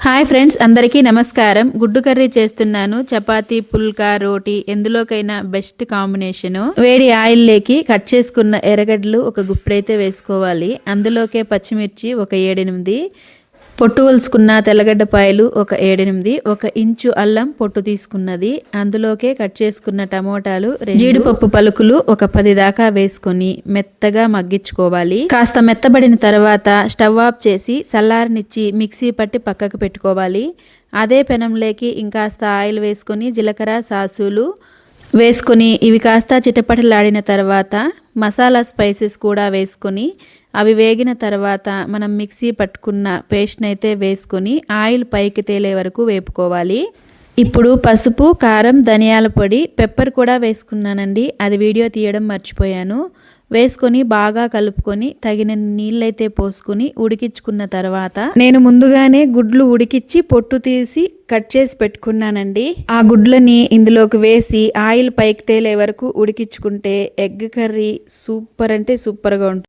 Hi friends అందరికీ నమస్కారం. గుడ్డు కర్రీ చేస్తున్నాను. చపాతీ పుల్కా రోటీ ఎందులోకైనా బెస్ట్ కాంబినేషన్. వేడి ఆయిల్ లేకి కట్ చేసుకున్న ఎర్రగడ్డలు ఒక గుప్పుడైతే వేసుకోవాలి. అందులోకే పచ్చిమిర్చి ఒక ఏడెనిమిది పొట్టు వలుసుకున్న తెల్లగడ్డపాయలు ఒక ఏడెనిమిది ఒక ఇంచు అల్లం పొట్టు తీసుకున్నది. అందులోకే కట్ చేసుకున్న టమోటాలు జీడిపప్పు పలుకులు ఒక పది దాకా వేసుకొని మెత్తగా మగ్గించుకోవాలి. కాస్త మెత్తబడిన తర్వాత స్టవ్ ఆఫ్ చేసి చల్లారనిచ్చి మిక్సీ పట్టి పక్కకు పెట్టుకోవాలి. అదే పెనంలోకి ఇంకాస్త ఆయిల్ వేసుకొని జీలకర్ర సాసులు వేసుకొని ఇవి కాస్త చిటపటలాడిన తర్వాత మసాలా స్పైసెస్ కూడా వేసుకొని అవి వేగిన తర్వాత మనం మిక్సీ పట్టుకున్న పేస్ట్ని అయితే వేసుకొని ఆయిల్ పైకి తేలే వరకు వేపుకోవాలి. ఇప్పుడు పసుపు కారం ధనియాల పొడి పెప్పర్ కూడా వేసుకున్నానండి. అది వీడియో తీయడం మర్చిపోయాను. వేసుకొని బాగా కలుపుకొని తగిన నీళ్ళైతే పోసుకొని ఉడికించుకున్న తర్వాత నేను ముందుగానే గుడ్లు ఉడికిచ్చి పొట్టు తీసి కట్ చేసి పెట్టుకున్నానండి. ఆ గుడ్లని ఇందులోకి వేసి ఆయిల్ పైకి తేలే వరకు ఉడికించుకుంటే ఎగ్ కర్రీ సూపర్ అంటే సూపర్గా ఉంటుంది